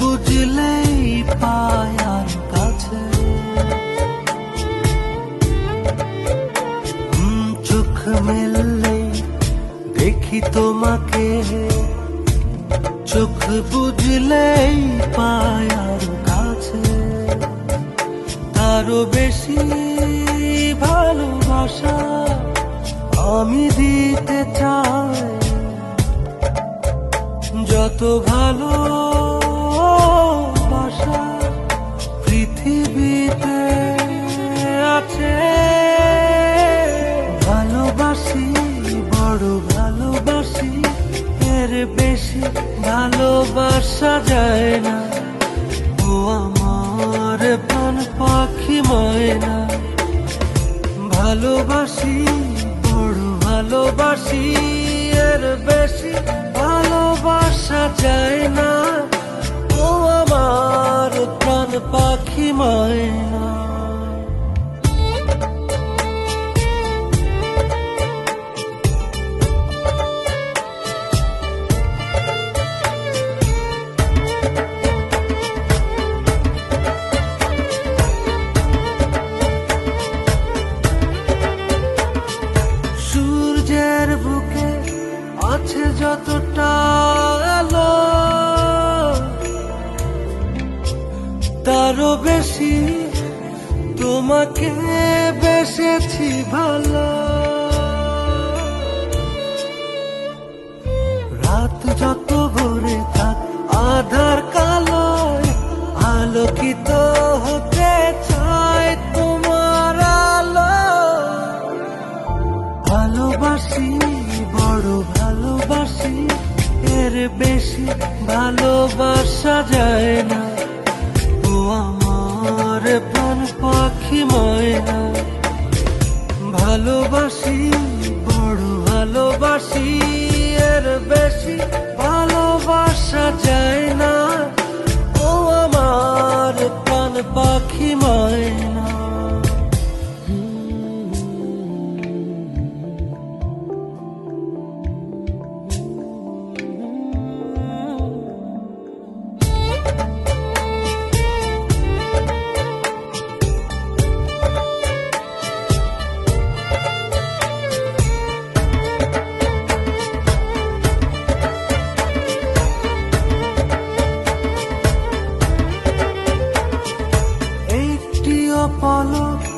বুঝলেই পায়ার কাছে। চোখ মেললেই দেখি তোমাকে। চোখ বুঝলেই পায়ার কাছে। তারও বেশি ভালোবাসা আমি দিতে চাই। যত ভালো পৃথিবীতে আছে। ভালোবাসি, বড় ভালোবাসি, এর বেশি ভালোবাসা যায় না। ও আমার প্রাণ পাখি ময়না। ভালোবাসি, বড় ভালোবাসি, এর বেশি ভালোবাসা যায় প্রাণ পাখি ময়না। সূর্যের বুকে আছে যতটা আলো তোমাকে বেসেছি ভালো। রাত যত ভরে থাক, আধার কালো আলোকিত হতে চায় তোমার আলো ভালোবাসি, বড় ভালোবাসি, এর বেশি ভালোবাসা যায় ভালোবাসি বড় ভালোবাসি এর বেশি ভালোবাসা যায় 花落。